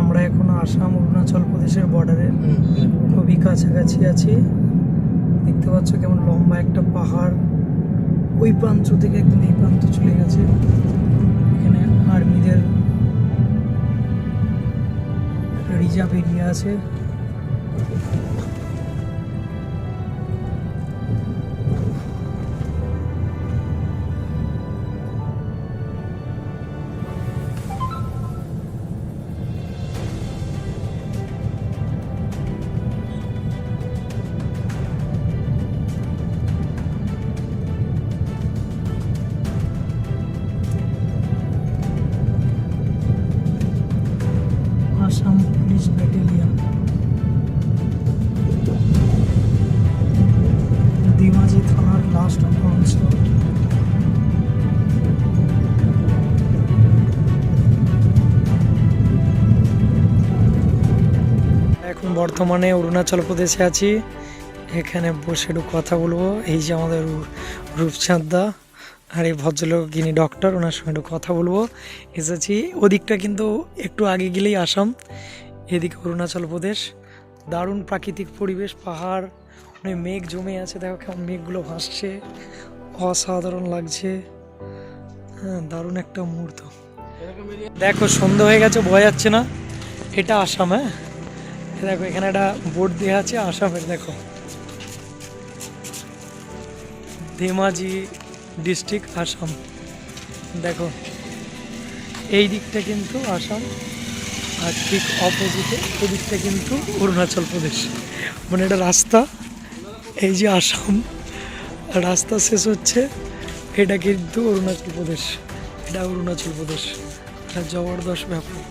আমরা এখন আসাম অরুণাচল প্রদেশের বর্ডারের খুবই কাছাকাছি আছি। দেখতে পাচ্ছ কেমন লম্বা একটা পাহাড়। ওই প্রান্ত থেকে একদম এই প্রান্ত চলে গেছে। এখানে আর্মিদের রিজার্ভ এরিয়া আছে। পুলিশ ব্যাটালিয়ন থানার লাস্ট এখন বর্তমানে অরুণাচল প্রদেশে আছি। এখানে বসে একটু কথা বলব। এই যে আমাদের রূপচাঁদ দা আর এই ভদ্রলোক, যিনি ডক্টর ওনার সঙ্গে একটু কথা বলব। এসেছি। ওদিকটা কিন্তু একটু আগে গেলেই আসাম। এদিকে অরুণাচল প্রদেশ, দারুণ প্রাকৃতিক পরিবেশ, পাহাড়, অনেক মেঘ জমে আছে, দেখো কেমন মেঘগুলো ভাসছে, অসাধারণ লাগছে। হ্যাঁ দারুণ একটা মুহূর্ত। দেখো সন্ধ্যা হয়ে গেছে, বোঝা যাচ্ছে না, এটা আসাম হ্যাঁ? দেখো, এখানে একটা বোর্ড দেওয়া আছে, আসামের, দেখো। ধেমাজি ডিস্ট্রিক্ট আসাম, দেখো। এই দিকটা কিন্তু আসাম। আর ঠিক অপোজিটে ওদিকটা কিন্তু অরুণাচল প্রদেশ। মানে এটা রাস্তা, এই যে আসাম। রাস্তা শেষ হচ্ছে, এটা কিন্তু অরুণাচল প্রদেশ। এটা অরুণাচল প্রদেশ। এটা জবরদস্ত ব্যাপার।